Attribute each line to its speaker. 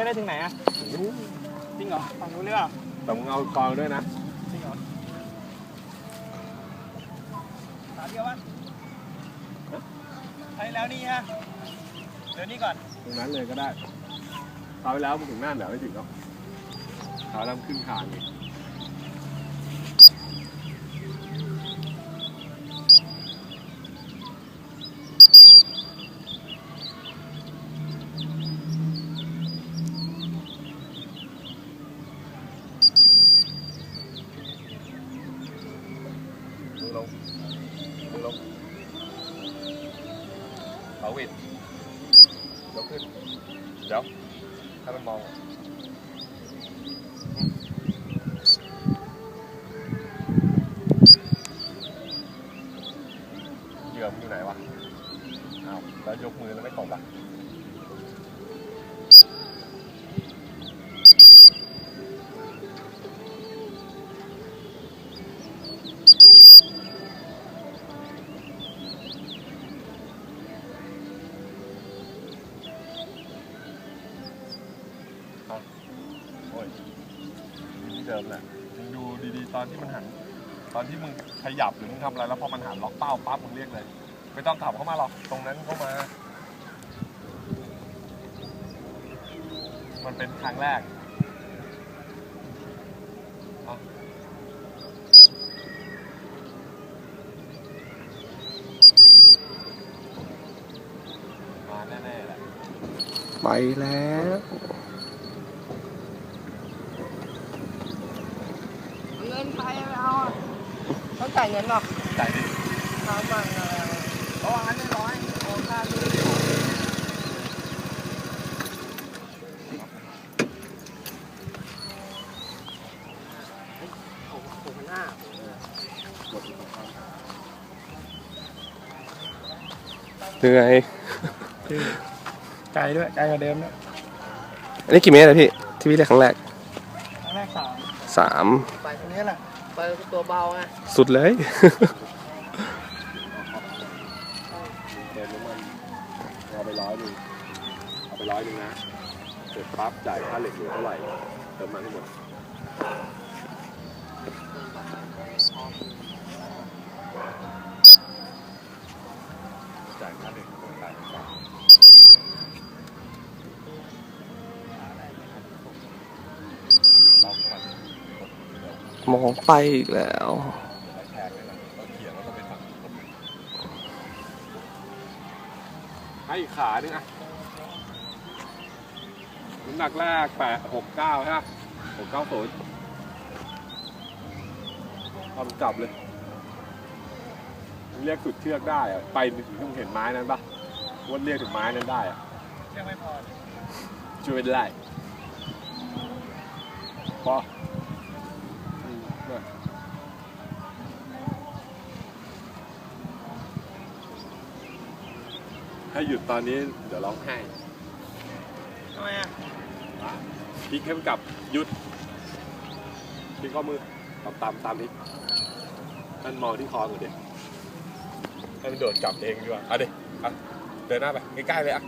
Speaker 1: จะได้ถึงไหนอะจริงเหรอฝั่งนู้นหรือเปล่า
Speaker 2: แต่มึงเอาคลองด้วยนะ
Speaker 1: จริงเหรอสามเดียววะใช้แล้วนี่ฮะเดี๋ยวนี้ก่อน
Speaker 2: ตรงนั้นเลยก็ได้คราวที่แล้วมึงถึงหน้าเดี๋ยวไม่ถึงหรอกคราวแล้วมันขึ้นคานไง ลงมือลงเอาวิดยกขึ้น เดี๋ยวให้มันมองอะอืมเหยื่อมนอยู่ไหนวะอ้าวแล้วยกมือแล้วไม่ตบอะ โอ้ยที่เดิมแหละมึงดูดีๆ ตอนที่มันหัน ตอนที่มึงขยับหรือมึงทำอะไรแล้วพอมันหันล็อกเป้าปั๊บมึงเรียกเลย ไม่ต้องขับเข้ามาหรอกตรงนั้นเข้ามา มันเป็นครั้งแรกเอามาแน่ๆแหละ
Speaker 3: ไปแล้ว
Speaker 4: เงิ นไปไม่เอาอะต้องจ่ายเงินหรอก
Speaker 2: จ่ายดิ
Speaker 4: สามันอะไรอะ
Speaker 1: เพราะว่าอันนี้ร้อยโอนค่าดู
Speaker 4: ผมหน้า
Speaker 3: เหนื่อย
Speaker 1: ไกลด้วยไกลกว่าเดิมด้วย
Speaker 3: อันนี้กี่เมตรอะพี่ ที่พี่เรียกครั้งแรก
Speaker 1: ครั้งแรกสาม
Speaker 3: สาม
Speaker 4: ไปตรงนี้แหละไปตัวเบาไง
Speaker 3: สุดเลย
Speaker 2: เติมน้ำมันเอาไปร้อยหนึ่งเอาไปร้อยหนึ่งนะเสร็จปั๊บจ่ายค่าเหล็กเหลือเท่าไหร่เติมมันให้หมดจ่ายค่าเหล็กเท่าไหร่
Speaker 3: มองไปอีกแล้ว
Speaker 2: แล้วแทงเลยนะเราเขี่ยแล้วก็ไปฝั่งให้อีกขาหนึงอะน้ำหนักแรกแปดหกเก้าใช่ไหมหกเก้าศูนย์ทำจับเลย เรียกสุดเชือกได้อะไปถึงมึงเห็นไม้นั้นปะวนเรียกถึงไม้นั้นได้อะ
Speaker 1: ยังไม่พอ
Speaker 2: ช่วยได้พออืมเนี่ย ถ้าหยุดตอนนี้เดี๋ยวร้องไห้
Speaker 1: ทำไมอะ
Speaker 2: พลิกให้มันกลับหยุดพลิกข้อมือตามตามตามนี้นั่นมองที่คอก่อนเด็กให้มันโดดกลับเองดีกว่าเอาดิอะเดินหน้าไปใกล้ๆเลยอะ